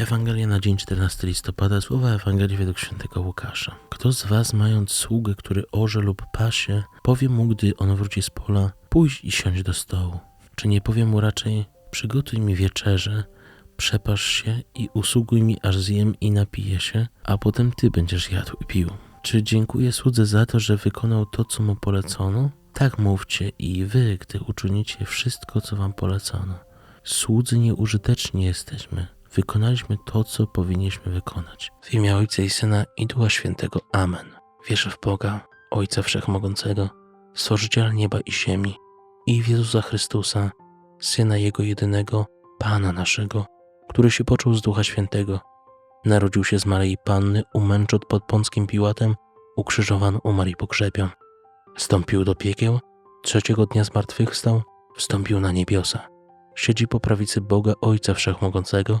Ewangelia na dzień 14 listopada, słowa Ewangelii według świętego Łukasza. Kto z was, mając sługę, który orze lub pasie, powie mu, gdy on wróci z pola, pójdź i siądź do stołu? Czy nie powie mu raczej, przygotuj mi wieczerzę, przepasz się i usługuj mi, aż zjem i napiję się, a potem ty będziesz jadł i pił? Czy dziękuję słudze za to, że wykonał to, co mu polecono? Tak mówcie i wy, gdy uczynicie wszystko, co wam polecono. Słudzy nieużyteczni jesteśmy. Wykonaliśmy to, co powinniśmy wykonać. W imię Ojca i Syna i Ducha Świętego. Amen. Wierzę w Boga, Ojca Wszechmogącego, Stworzyciela nieba i ziemi i w Jezusa Chrystusa, Syna Jego jedynego, Pana naszego, który się począł z Ducha Świętego. Narodził się z Maryi Panny, umęczot pod Pąckim Piłatem, ukrzyżowany, umarł i pogrzebion. Wstąpił do piekieł, trzeciego dnia zmartwychwstał, wstąpił na niebiosa. Siedzi po prawicy Boga Ojca Wszechmogącego,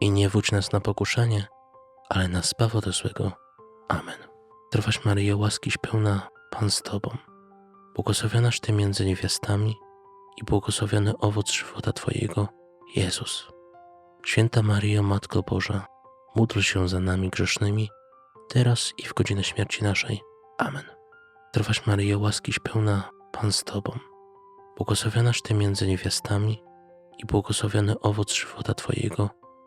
I nie wódź nas na pokuszenie, ale nas zbaw ode złego. Amen. Trwaś Maryjo, łaskiś pełna, Pan z Tobą. Błogosławionaś Ty między niewiastami i błogosławiony owoc żywota Twojego, Jezus. Święta Maryjo, Matko Boża, módl się za nami grzesznymi, teraz i w godzinę śmierci naszej. Amen. Trwaś Maryjo, łaskiś pełna, Pan z Tobą. Błogosławionaś Ty między niewiastami i błogosławiony owoc żywota Twojego,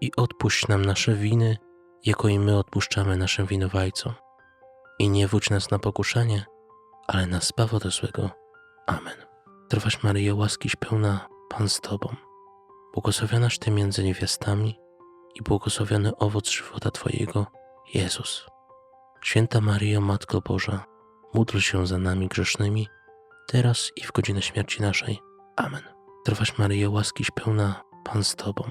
i odpuść nam nasze winy, jako i my odpuszczamy naszym winowajcom. I nie wódź nas na pokuszenie, ale nas zbaw ode złego. Amen. Trwaś Maryjo, łaskiś pełna, Pan z Tobą. Błogosławionaś Ty między niewiastami i błogosławiony owoc żywota Twojego, Jezus. Święta Maryjo, Matko Boża, módl się za nami grzesznymi, teraz i w godzinę śmierci naszej. Amen. Trwaś Maryjo, łaskiś pełna, Pan z Tobą.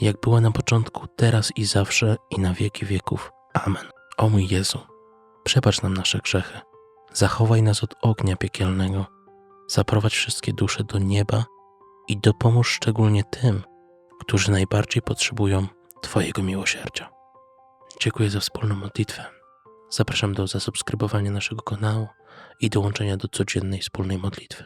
jak była na początku, teraz i zawsze i na wieki wieków. Amen. O mój Jezu, przebacz nam nasze grzechy, zachowaj nas od ognia piekielnego, zaprowadź wszystkie dusze do nieba i dopomóż szczególnie tym, którzy najbardziej potrzebują Twojego miłosierdzia. Dziękuję za wspólną modlitwę. Zapraszam do zasubskrybowania naszego kanału i dołączenia do codziennej wspólnej modlitwy.